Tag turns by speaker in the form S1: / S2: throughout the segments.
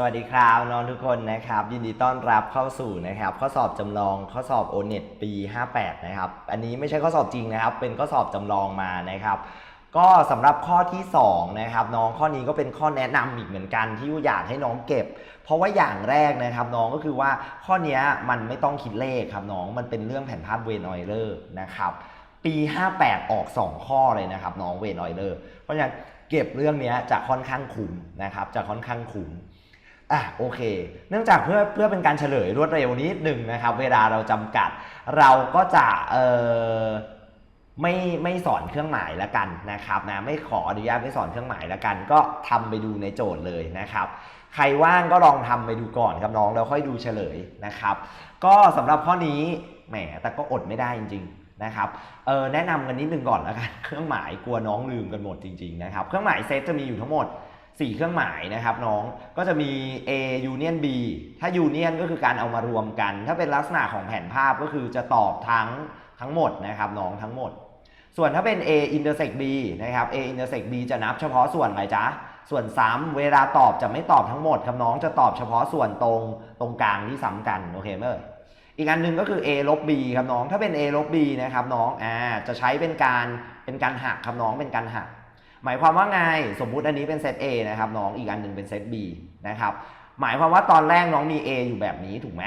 S1: สวัสดีครับน้องทุกคนนะครับ ยินดีต้อนรับเข้าสู่นะครับ ข้อสอบจำลองข้อสอบ o n e t ปี 58 นะครับ อันนี้ไม่ใช่ข้อสอบจริงนะครับ เป็นข้อสอบจำลองมานะครับ ก็สำหรับข้อที่ 2 นะครับ น้องข้อนี้ก็เป็นข้อแนะนำอีกเหมือนกันที่อยากให้น้องเก็บ เพราะว่าอย่างแรกนะครับ น้องก็คือว่าข้อนี้มันไม่ต้องคิดเลขครับน้องมันเป็นเรื่องแผนภาพเวนออยเลอร์นะครับปี 58 ออก 2 ข้อเลยนะครับน้องเวนออยเลอร์เพราะฉะนั้นเก็บเรื่องนี้จะค่อนข้างคุ้มนะครับจะค่อนข้างคุ้ม อะโอเค เนื่องจากเพื่อเพื่อเป็นการเฉลยรวดเร็วนิดหนึ่งนะครับ เวลาเราจำกัด เราก็จะเอ่อไม่ไม่สอนเครื่องหมายแล้วกันนะครับนะไม่ขออนุญาตไม่สอนเครื่องหมายแล้วกัน ก็ทำไปดูในโจทย์เลยนะครับ ใครว่างก็ลองทำไปดูก่อนครับน้องแล้วค่อยดูเฉลยนะครับ ก็สำหรับข้อนี้แหมแต่ก็อดไม่ได้จริง ๆนะครับเออแนะนำกันนิดนึงก่อนแล้วกันเครื่องหมายกลัวน้องลืมกันหมดจริง ๆนะครับ เครื่องหมายเซตจะมีอยู่ทั้งหมด 4 เครื่องหมายนะครับน้องก็จะมี A Union B ถ้า Union ก็คือการเอามารวมกัน ถ้าเป็นลักษณะของแผนภาพก็คือจะตอบทั้งทั้งหมดนะครับน้องทั้งหมด ส่วนถ้าเป็น A intersect B นะครับ A intersect B จะนับเฉพาะส่วนอะไรจ๊ะส่วนซ้ำเวลาตอบจะไม่ตอบทั้งหมดครับน้องจะตอบเฉพาะส่วนตรงตรงกลางที่ซ้ำกันโอเคไหมเอ่ยอีกอันหนึ่งก็คือ A ลบ B ครับน้อง ถ้าเป็น A ลบ B นะครับน้องอ่าจะใช้เป็นการเป็นการหักครับน้องเป็นการหัก หมายความว่าไงสมมุติอันนี้เป็นเซต A นะครับน้องอีกอันหนึ่งเป็นเซต B นะครับหมายความว่าตอนแรกน้องมี A อยู่แบบนี้ถูกไหม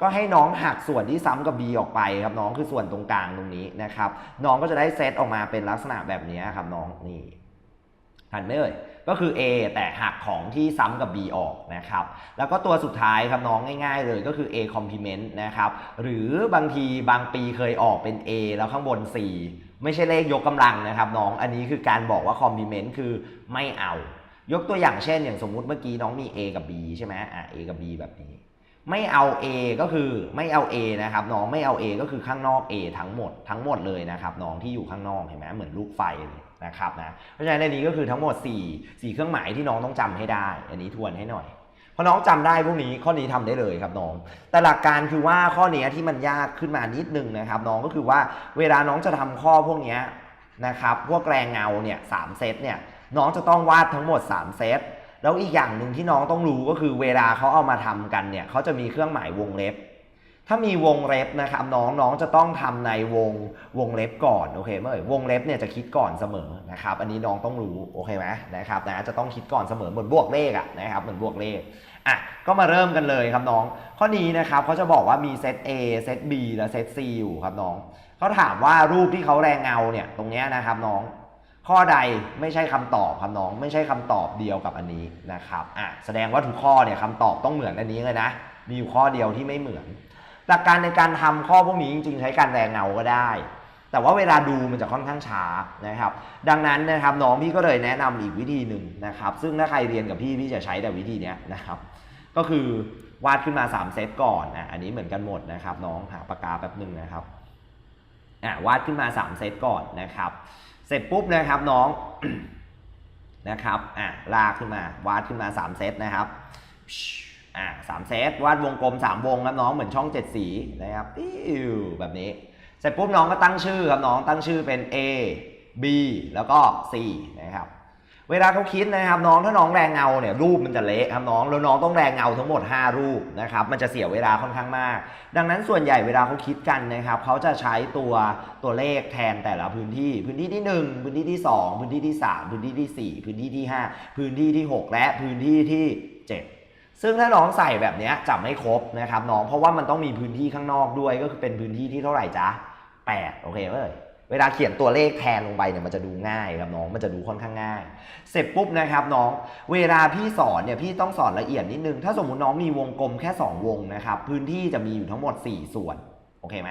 S1: ก็ให้น้องหักส่วนที่ซ้ำกับ B ออกไปครับน้องคือส่วนตรงกลางตรงนี้นะครับน้องก็จะได้เซตออกมาเป็นลักษณะแบบนี้ครับน้องนี่หันไหมเอ่ยก็คือ A แต่หักของที่ซ้ำกับ B ออกนะครับแล้วก็ตัวสุดท้ายครับน้องง่ายๆเลยก็คือ A complement นะครับหรือบางทีบางปีเคยออกเป็น A แล้วข้างบน4 ไม่ใช่เลขยกกำลังนะครับน้องอันนี้คือการบอกว่า complement คือไม่เอา ยกตัวอย่างเช่น อย่างสมมุติเมื่อกี้น้องมี A กับ B ใช่ไหมอะ A กับ B แบบนี้ ไม่เอา A ก็คือไม่เอา A นะครับน้องไม่เอา A ก็คือข้างนอก A ทั้งหมดทั้งหมดเลยนะครับน้องที่อยู่ข้างนอกเห็นไหมเหมือนลูกไฟเลยนะครับนะเพราะฉะนั้นในนี้ก็คือทั้งหมด 4 4 เครื่องหมายที่น้องต้องจำให้ได้ อันนี้ทวนให้หน่อย พราะน้องจำได้พวกนี้ข้อนี้ทำได้เลยครับน้อง แต่หลักการคือว่าข้อเนี้ยที่มันยากขึ้นมานิดนึงนะครับ น้องก็คือว่าเวลาน้องจะทำข้อพวกเนี้ยนะครับ พวกแรงเงาเนี่ยสามเซตเนี่ยน้องจะต้องวาดทั้งหมด 3 เซต แล้วอีกอย่างหนึ่งที่น้องต้องรู้ก็คือเวลาเขาเอามาทำกันเนี่ยเขาจะมีเครื่องหมายวงเล็บ ถ้ามีวงเล็บนะครับน้องน้องจะต้องทำในวงวงเล็บก่อนโอเคไหมวงเล็บเนี่ยจะคิดก่อนเสมอนะครับอันนี้น้องต้องรู้โอเคไหมนะครับนะจะต้องคิดก่อนเสมอเหมือนบวกเลขอะนะครับเหมือนบวกเลขอะก็มาเริ่มกันเลยครับน้อง ข้อนี้นะครับเขาจะบอกว่ามีเซต A เซต B และเซต C อยู่ครับน้องเขาถามว่ารูปที่เขาแรงเงาเนี่ยตรงเนี้ยนะครับน้องข้อใดไม่ใช่คำตอบครับน้อง ไม่ใช่คำตอบเดียวกับอันนี้นะครับอะแสดงว่าทุกข้อเนี่ยคำตอบต้องเหมือนอันนี้เลยนะ มีอยู่ข้อเดียวที่ไม่เหมือน หลักการในการทำข้อพวกนี้จริง ๆ ใช้การแรงเงาก็ได้ แต่ว่าเวลาดูมันจะค่อนข้างช้านะครับ ดังนั้นนะครับน้องพี่ก็เลยแนะนำอีกวิธีหนึ่งนะครับ ซึ่งถ้าใครเรียนกับพี่พี่จะใช้แต่วิธีนี้นะครับ ก็คือวาดขึ้นมา 3 เซตก่อนอะอันนี้เหมือนกันหมดนะครับ น้องหาปากกาแป๊บหนึ่งนะครับอะวาดขึ้นมา 3 เซตก่อนนะครับ เสร็จปุ๊บนะครับน้องนะครับอะลากขึ้นมาวาดขึ้นมา 3 เซตนะครับ อะสามเซตวาดวงกลม 3 วงครับน้องเหมือนช่อง 7 สีนะครับปิ้วแบบนี้ เสร็จปุ๊บน้องก็ตั้งชื่อครับน้องตั้งชื่อเป็น A B แล้วก็ C นะครับเวลาเขาคิดนะครับน้องถ้าน้องแรงเงาเนี่ยรูปมันจะเละครับน้องแล้วน้องต้องแรงเงาทั้งหมด 5 รูปนะครับมันจะเสียเวลาค่อนข้างมาก ดังนั้นส่วนใหญ่เวลาเขาคิดกันนะครับเขาจะใช้ตัวตัวเลขแทนแต่ละพื้นที่ พื้นที่ที่ 1 พื้นที่ที่ 2 พื้นที่ที่ 3 พื้นที่ที่ 4 พื้นที่ที่ 5 พื้นที่ที่ 6 และพื้นที่ที่ 7 ซึ่งถ้าน้องใส่แบบนี้ยจะไม่ครบนะครับน้องเพราะว่ามันต้องมีพื้นที่ข้างนอกด้วยก็คือเป็นพื้นที่ที่เท่าไหร่จ๊ะ8โอเคเว้ยเวลาเขียนตัวเลขแทนลงไปเนี่ยมันจะดูง่ายครับน้องมันจะดูค่อนข้างง่าย เสร็จปุ๊บนะครับน้อง เวลาพี่สอนเนี่ยพี่ต้องสอนละเอียดนิดนึง ถ้าสมมุติน้องมีวงกลมแค่ 2 วงนะครับพื้นที่จะมีอยู่ทั้งหมด 4 ส่วนโอเคไหม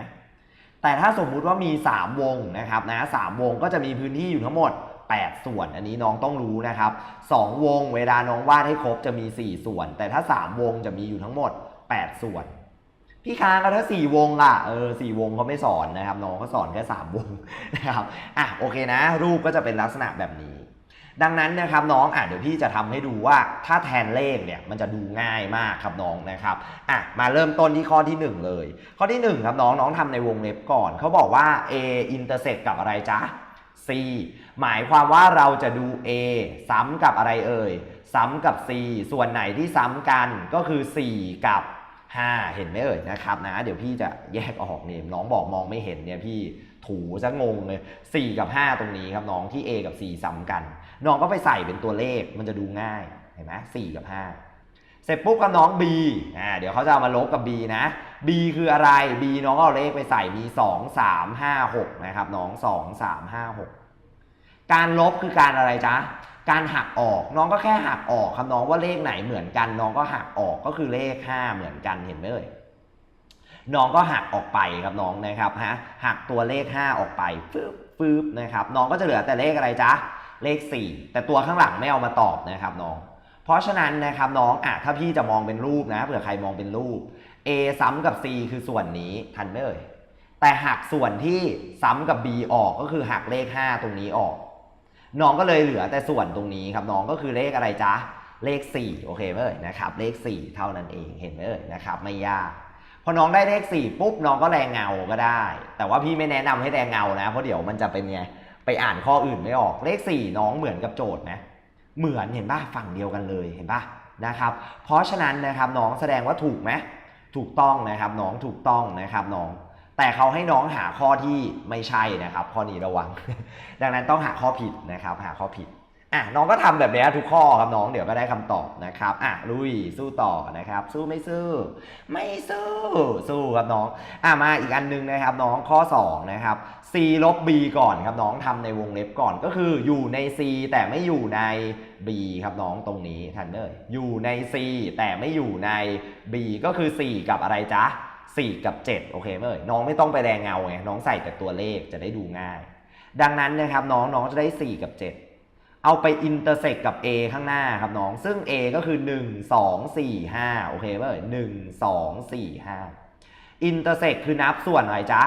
S1: แต่ถ้าสมมุติว่ามี 3 วงนะครับนะสามวงก็จะมีพื้นที่อยู่ทั้งหมด 8 ส่วน อันนี้น้องต้องรู้นะครับ 2 วงเวลาน้องวาดให้ครบจะมี 4 ส่วน แต่ถ้า 3 วงจะมีอยู่ทั้งหมด 8 ส่วน พี่ค้างก็ถ้าสี่วงล่ะเออสี่วงเขาไม่สอนนะครับ น้องเขาสอนแค่สามวงนะครับอะโอเคนะ รูปก็จะเป็นลักษณะแบบนี้ ดังนั้นนะครับน้องอะเดี๋ยวพี่จะทำให้ดูว่าถ้าแทนเลขเนี่ยมันจะดูง่ายมากครับน้องนะครับอะมาเริ่มต้นที่ข้อที่หนึ่งเลย ข้อที่หนึ่งครับน้องน้องทำในวงเล็บก่อนเขาบอกว่า A intersect กับอะไรจ๊ะ C หมายความว่าเราจะดู A ซ้ำกับอะไรเอ่ย ซ้ำกับ C ส่วนไหนที่ซ้ำกันก็คือ 4 กับ 5 เห็นไหมเอ่ยนะครับนะ เดี๋ยวพี่จะแยกออกเนี่ยน้องบอกมองไม่เห็นเนี่ยพี่ถูจะงงเลย 4 กับ 5 ตรงนี้ครับน้องที่ A กับ C ซ้ำกัน น้องก็ไปใส่เป็นตัวเลขมันจะดูง่ายเห็นไหม4กับ 5 เสร็จปุ๊บกับน้อง B อ่าเดี๋ยวเขาจะเอามาลบกับ B นะ B คืออะไร B น้องก็เอาเลขไปใส่มี2 3 5 6นะครับน้อง 2 3 5 6 การลบคือการอะไรจ๊ะ การหักออกน้องก็แค่หักออกครับน้องว่าเลขไหนเหมือนกัน น้องก็หักออกก็คือเลข 5 เหมือนกันเห็นไหมเอ่ยน้องก็หักออกไปครับน้องนะครับฮะหักตัวเลข 5 ออกไปฟืบฟืบนะครับน้องก็จะเหลือแต่เลขอะไรจ๊ะเลข 4 แต่ตัวข้างหลังไม่เอามาตอบนะครับน้อง เพราะฉะนั้นนะครับน้องอะถ้าพี่จะมองเป็นรูปนะเผื่อใครมองเป็นรูป A ซ้ำกับ C คือส่วนนี้ทันไหมเอ่ยแต่หักส่วนที่ซ้ำกับ B ออกก็คือหักเลข 5 ตรงนี้ออก น้องก็เลยเหลือแต่ส่วนตรงนี้ครับน้องก็คือเลขอะไรจ๊ะเลข 4 โอเคไหมเอ่ยนะครับเลข 4 เท่านั้นเองเห็นไหมเอ่ยนะครับไม่ยากพอน้องได้เลข 4 ปุ๊บน้องก็แรงเงาก็ได้ แต่ว่าพี่ไม่แนะนำให้แรงเงานะ เพราะเดี๋ยวมันจะเป็นไงไปอ่านข้ออื่นไม่ออกเลข 4 น้องเหมือนกับโจทย์นะเหมือนเห็นป่ะฝั่งเดียวกันเลยเห็นป่ะนะครับ เพราะฉะนั้นนะครับน้องแสดงว่าถูกไหม ถูกต้องนะครับน้องถูกต้องนะครับน้อง แต่เขาให้น้องหาข้อที่ไม่ใช่นะครับ ข้อนี้ระวัง ดังนั้นต้องหาข้อผิดนะครับ หาข้อผิด อะน้องก็ทำแบบนี้ทุกข้อครับน้องเดี๋ยวก็ได้คำตอบนะครับอะลุยสู้ต่อนะครับ สู้ไม่สู้ ไม่สู้สู้ครับน้องอะมาอีกอันนึงนะครับ น้องข้อ2นะครับ c ลบ b ก่อนครับน้องทำในวงเล็บก่อนก็คืออยู่ใน c แต่ไม่อยู่ใน b ครับน้องตรงนี้ทันเลยอยู่ใน c แต่ไม่อยู่ใน b ก็คือ 4 กับอะไรจ๊ะ4 กับ 7 โอเคไหมเอ่ยน้องไม่ต้องไปแรงเงาไงน้องใส่แต่ตัวเลขจะได้ดูง่าย ดังนั้นนะครับน้องน้องจะได้ 4 กับ 7 เอาไปอินเตอร์เซกกับ A ข้างหน้าครับน้อง ซึ่ง A ก็คือ 1 2 4 5 โอเคไหมเอ่ย1 2 4 5อินเตอร์เซกคือนับส่วนอะไรจ๊ะ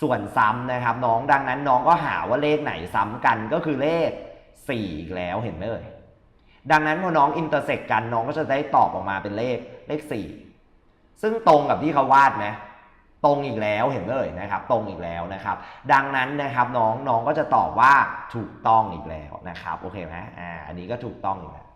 S1: ส่วนซ้ำนะครับน้อง ดังนั้นน้องก็หาว่าเลขไหนซ้ำกันก็คือเลข 4 อีกแล้วเห็นไหมเอ่ย ดังนั้นพอน้องอินเตอร์เซกกันน้องก็จะได้ตอบออกมาเป็นเลขเลข 4 ซึ่งตรงกับที่เขาวาดไหม ตรงอีกแล้วเห็นเอ่ยนะครับตรงอีกแล้วนะครับ ดังนั้นนะครับน้องน้องก็จะตอบว่าถูกต้องอีกแล้วนะครับโอเคไหมอ่าอันนี้ก็ถูกต้องอีกแล้ว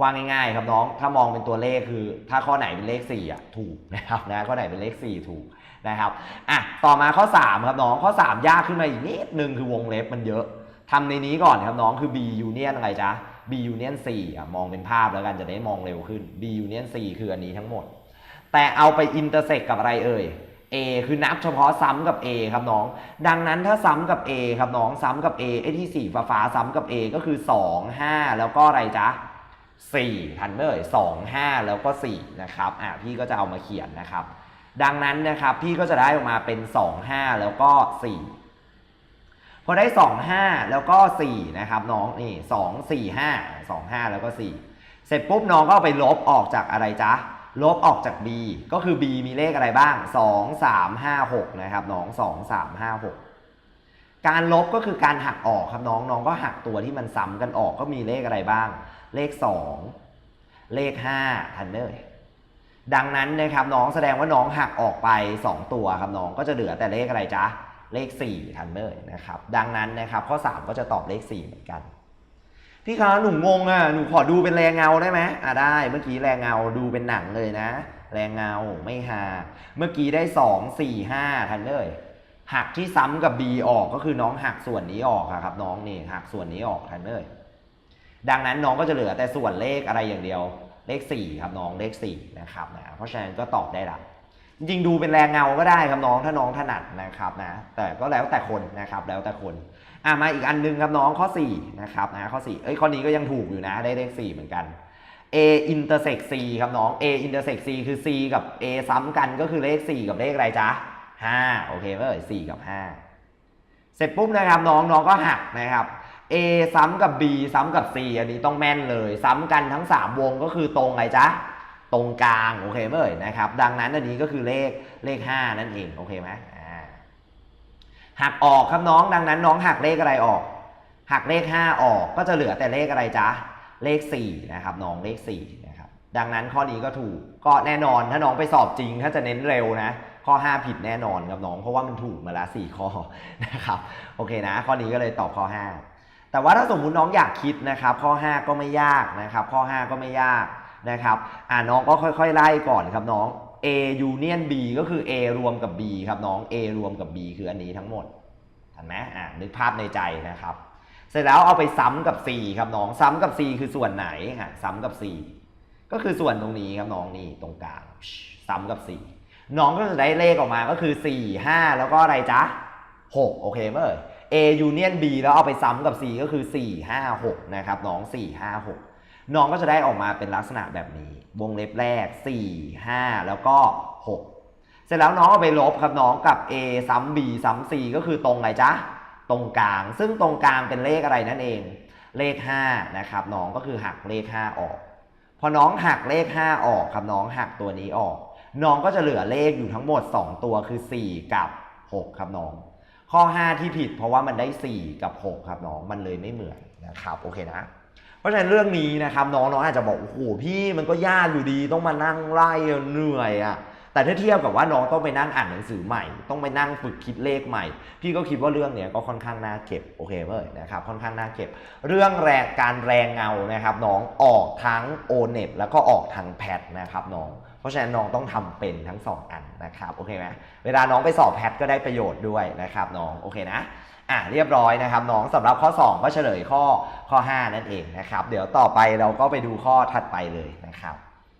S1: ว่าง่ายๆครับน้องถ้ามองเป็นตัวเลขคือ ถ้าข้อไหนเป็นเลข4อะถูกนะครับนะข้อไหนเป็นเลข 4 ถูกนะครับอะต่อมาข้อ 3 ครับน้องข้อ 3 ยากขึ้นมาอีกนิดนึงคือวงเล็บมันเยอะทำในนี้ก่อนครับน้องคือ B union อะไรจ๊ะ B union C อะมองเป็นภาพแล้วกันจะได้มองเร็วขึ้น B union C คืออันนี้ทั้งหมด แต่เอาไปอินเตอร์เซ็กกับอะไรเอ่ย A คือนับเฉพาะซ้ำกับ A ครับน้อง ดังนั้นถ้าซ้ำกับ A ครับน้องซ้ำกับ A ไอ้ที่สีฟ้าฟ้าซ้ำกับ A ก็คือ 2 5 แล้วก็อะไรจ๊ะ4ทันไหมเอ่ย2 5 แล้วก็4นะครับอะพี่ก็จะเอามาเขียนนะครับ ดังนั้นนะครับพี่ก็จะได้ออกมาเป็น 2 5 แล้วก็ 4 พอได้ 2 5 แล้วก็4นะครับน้องนี่2 4 5 2 5 แล้วก็ 4 เสร็จปุ๊บน้องก็เอาไปลบออกจากอะไรจ๊ะ ลบออกจาก b ก็คือ b มีเลขอะไรบ้าง 2 3 5 6 นะครับน้อง 2 3 5 6 การลบก็คือการหักออกครับน้องน้องก็หักตัวที่มันซ้ำกันออกก็มีเลขอะไรบ้าง เลข 2 เลข5ทันเนอร์ดังนั้นนะครับน้องแสดงว่าน้องหักออกไป 2 ตัวครับน้องก็จะเหลือแต่เลขอะไรจ๊ะเลข 4 ทันเนอร์นะครับดังนั้นนะครับข้อ 3 ก็จะตอบเลข 4 เหมือนกัน พี่คะหนูงงอะหนูขอดูเป็นแรงเงาได้ไหมอะได้เมื่อกี้แรงเงาดูเป็นหนังเลยนะ แรงเงาไม่หาเมื่อกี้ได้สองสี่ห้าทันเลยหักที่ซ้ำกับ B ออกก็คือน้องหักส่วนนี้ออกครับน้องนี่หักส่วนนี้ออกทันเลยดังนั้นน้องก็จะเหลือแต่ส่วนเลขอะไรอย่างเดียว เลข 4 ครับน้องเลข4นะครับนะเพราะฉะนั้นก็ตอบได้ละจริงๆดูเป็นแรงเงาก็ได้ครับน้องถ้าน้องถนัดนะครับนะแต่ก็แล้วแต่คนนะครับแล้วแต่คน อะมาอีกอันนึงครับน้องข้อ4นะครับนะข้อ4เอ้ยข้อนี้ก็ยังถูกอยู่นะได้เลข4เหมือนกัน A intersect C ครับน้อง A intersect C คือ C กับ A ซ้ำกันก็คือเลข 4 กับเลขอะไรจ๊ะ5โอเคไหมเอ่ย4กับ 5 เสร็จปุ๊บนะครับน้องน้องก็หักนะครับ A ซ้ำกับ B ซ้ำกับ C อันนี้ต้องแม่นเลย ซ้ำกันทั้ง 3 วงก็คือตรงอะไรจ๊ะตรงกลางโอเคไหมเอ่ยนะครับดังนั้นอันนี้ก็คือเลขเลข 5 นั่นเองโอเคไหม หักออกครับน้องดังนั้นน้องหักเลขอะไรออก หักเลข 5 ออกก็จะเหลือแต่เลขอะไรจ๊ะเลข4นะครับน้องเลข4นะครับดังนั้นข้อนี้ก็ถูกก็แน่นอนถ้าน้องไปสอบจริง ถ้าจะเน้นเร็วนะ ข้อ 5 ผิดแน่นอนครับน้อง เพราะว่ามันถูกมาล้วสี่ข้อนะครับโอเคนะ ข้อนี้ก็เลยตอบข้อ 5 แต่ว่าถ้าสมมุติน้องอยากคิดนะครับ ข้อ 5 ก็ไม่ยากนะครับ ข้อ 5 ก็ไม่ยากนะครับ อ่าน้องก็ค่อย ๆ ไล่ก่อนครับน้อง A union B ก็คือ A รวมกับ B ครับน้อง A รวมกับ B คืออันนี้ทั้งหมดเห็นไหมอ่านึกภาพในใจนะครับ เสร็จแล้วเอาไปซ้ำกับ C ครับน้อง ซ้ำกับ C คือส่วนไหนฮะซ้ำกับ C ก็คือส่วนตรงนี้ครับน้องนี่ตรงกลางซ้ำกับ4น้องก็จะได้เลขออกมาก็คือ 4 5 แล้วก็อะไรจ๊ะ 6 โอเคไหมเอ่ย A union B แล้วเอาไปซ้ำกับ C ก็คือ 4 5 6 นะครับ น้อง 4 5 6 น้องก็จะได้ออกมาเป็นลักษณะแบบนี้ วงเล็บแรก 4 5 แล้วก็ 6 เสร็จแล้วน้องเอาไปลบครับน้องกับ A ซ้ำ B ซ้ำ C ก็คือตรงไหนจ๊ะ ตรงกลาง ซึ่งตรงกลางเป็นเลขอะไรนั่นเอง เลข 5 นะครับ น้องก็คือหักเลข 5 ออก พอน้องหักเลข 5 ออกครับน้องหักตัวนี้ออก น้องก็จะเหลือเลขอยู่ทั้งหมด 2 ตัวคือ 4 กับ 6 ครับน้อง ข้อ 5 ที่ผิดเพราะว่ามันได้ 4 กับ 6 ครับน้อง มันเลยไม่เหมือนนะครับ โอเคนะ ราะฉะนั้นเรื่องนี้นะครับน้องน้องอาจจะบอกโอ้โหพี่มันก็ยากอยู่ดีต้องมานั่งไล่เหนื่อยอะแต่ถ้าเทียบกับว่าน้องต้องไปนั่งอ่านหนังสือใหม่ ต้องไปนั่งฝึกคิดเลขใหม่ พี่ก็คิดว่าเรื่องเนี้ยก็ค่อนข้างน่าเก็บโอเคเว้ยนะครับค่อนข้างน่าเก็บ เรื่องแรงการแรงเงานะครับน้องออกทั้ง o n e t แล้วก็ออกทั้งแพทนะครับน้องเพราะฉะนั้นน้องต้องทำเป็นทั้งสองอันนะครับ โอเคไหมเวลาน้องไปสอบแพทก็ได้ประโยชน์ด้วยนะครับน้อง โอเคนะ อะเรียบร้อยนะครับน้องสำหรับข้อ 2 ก็เฉลยข้อข้อ 5 นั่นเองนะครับ เดี๋ยวต่อไปเราก็ไปดูข้อถัดไปเลยนะครับ